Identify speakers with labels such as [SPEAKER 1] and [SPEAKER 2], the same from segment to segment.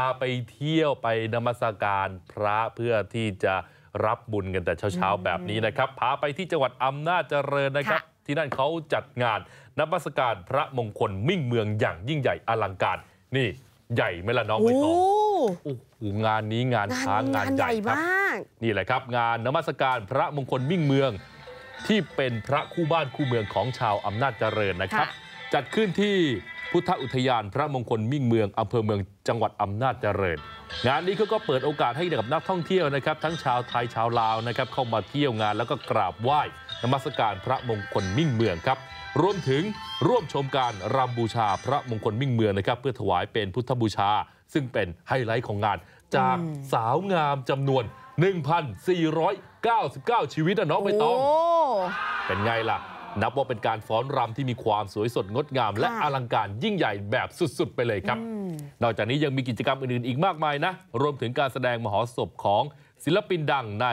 [SPEAKER 1] าไปเที่ยวไปนมัสการพระเพื่อที่จะรับบุญกันแต่เช้าๆแบบนี้นะครับพาไปที่จังหวัดอำนาจเจริญนะครับ
[SPEAKER 2] ค่ะ
[SPEAKER 1] ที่นั่นเขาจัดงานนมัสการพระมงคลมิ่งเมืองอย่างยิ่งใหญ่อลังการนี่ใหญ่ไหมล่ะน้อง
[SPEAKER 2] โอ้
[SPEAKER 1] ใบตองโอ้โหงานนี้งาน
[SPEAKER 2] งาน
[SPEAKER 1] ช้างงาน
[SPEAKER 2] งาน
[SPEAKER 1] ให
[SPEAKER 2] ให
[SPEAKER 1] ญ่
[SPEAKER 2] ญ่
[SPEAKER 1] ครับ
[SPEAKER 2] มาก
[SPEAKER 1] นี่แหละครับงานนมัสการพระมงคลมิ่งเมือง ที่เป็นพระคู่บ้านคู่เมืองของชาวอำนาจเจริญนะครับ
[SPEAKER 2] ค่ะ
[SPEAKER 1] จัดขึ้นที่ พุทธอุทยานพระมงคลมิ่งเมืองอำเภอเมืองจังหวัดอำนาจเจริญงานนี้เขาก็เปิดโอกาสให้กับนักท่องเที่ยวนะครับทั้งชาวไทยชาวลาวนะครับเข้ามาเที่ยวงานแล้วก็กราบไหว้นมัสการพระมงคลมิ่งเมืองครับรวมถึงร่วมชมการรำบูชาพระมงคลมิ่งเมืองนะครับเพื่อถวายเป็นพุทธบูชา ซึ่งเป็นไฮไลท์ของงาน จากสาวงามจำนวน 1,499 ชีวิตอะน้องใบตอง
[SPEAKER 2] โอ้
[SPEAKER 1] เป็นไงล่ะ นับว่าเป็นการฟ้อนรำที่มีความสวยสดงดงามและ
[SPEAKER 2] ค่ะ
[SPEAKER 1] อลังการยิ่งใหญ่แบบสุดๆไปเลยครับ
[SPEAKER 2] อืม
[SPEAKER 1] นอกจากนี้ยังมีกิจกรรมอื่นๆอีกมากมายนะ รวมถึงการแสดงมหรสพของศิลปินดังใน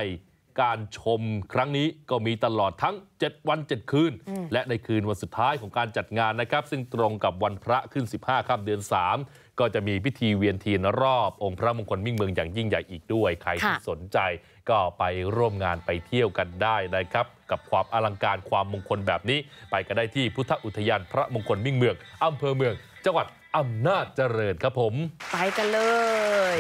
[SPEAKER 1] การชมครั้งนี้ก็มีตลอดทั้ง7วัน7คืน และในคืนวันสุดท้ายของการจัดงานนะครับ ซึ่งตรงกับวันพระขึ้น 15ค่ำเดือน 3 ก็จะมีพิธีเวียนเทียนรอบองค์พระมงคลมิ่งเมืองอย่างยิ่งใหญ่อีกด้วย ใครที่
[SPEAKER 2] ค่ะ
[SPEAKER 1] สนใจก็ไปร่วมงานไปเที่ยวกันได้นะครับ กับความอลังการความมงคลแบบนี้ ไปกันได้ที่พุทธอุทยานพระมงคลมิ่งเมืองอำเภอเมือง จังหวัดอำนาจเจริญครับผม
[SPEAKER 2] ไปกันเลย